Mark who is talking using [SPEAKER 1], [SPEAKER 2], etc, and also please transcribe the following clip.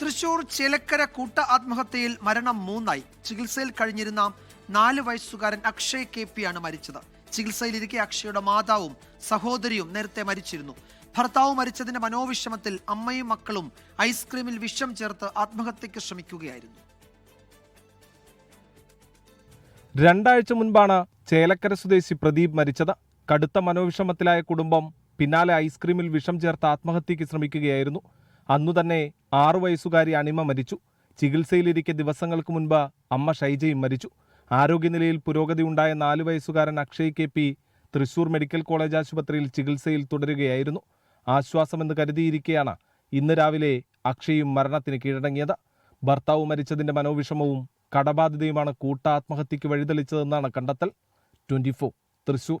[SPEAKER 1] തൃശൂർ ചേലക്കര കൂട്ട ആത്മഹത്യയിൽ മരണം മൂന്നായി. ചികിത്സയിൽ കഴിഞ്ഞിരുന്ന നാല് വയസ്സുകാരൻ അക്ഷയ് കെ പി ആണ് മരിച്ചത്. ചികിത്സയിലിരിക്കെ അക്ഷയുടെ മാതാവും സഹോദരിയും നേരത്തെ മരിച്ചിരുന്നു. ഭർത്താവ് മരിച്ചതിന്റെ മനോവിഷമത്തിൽ അമ്മയും മക്കളും ഐസ്ക്രീമിൽ വിഷം ചേർത്ത് ആത്മഹത്യക്ക് ശ്രമിക്കുകയായിരുന്നു.
[SPEAKER 2] രണ്ടാഴ്ച മുൻപാണ് ചേലക്കര സ്വദേശി പ്രദീപ് മരിച്ചത്. കടുത്ത മനോവിഷമത്തിലായ കുടുംബം പിന്നാലെ ഐസ്ക്രീമിൽ വിഷം ചേർത്ത് ആത്മഹത്യക്ക് ശ്രമിക്കുകയായിരുന്നു. അന്നു തന്നെ ആറു വയസ്സുകാരി അണിമ മരിച്ചു. ചികിത്സയിലിരിക്കെ ദിവസങ്ങൾക്ക് മുൻപ് അമ്മ ഷൈജയും മരിച്ചു. ആരോഗ്യനിലയിൽ പുരോഗതി ഉണ്ടായ നാലു വയസ്സുകാരൻ Akshay K P Thrissur medical college ആശുപത്രിയിൽ ചികിത്സയിൽ തുടരുകയായിരുന്നു. ആശ്വാസമെന്ന് കരുതിയിരിക്കെയാണ് ഇന്ന് രാവിലെ അക്ഷയും മരണത്തിന് കീഴടങ്ങിയത്. ഭർത്താവ് മരിച്ചതിന്റെ മനോവിഷമവും കടബാധിതയുമാണ് കൂട്ടാത്മഹത്യക്ക് വഴിതെളിച്ചതെന്നാണ് കണ്ടെത്തൽ. ട്വന്റി തൃശൂർ.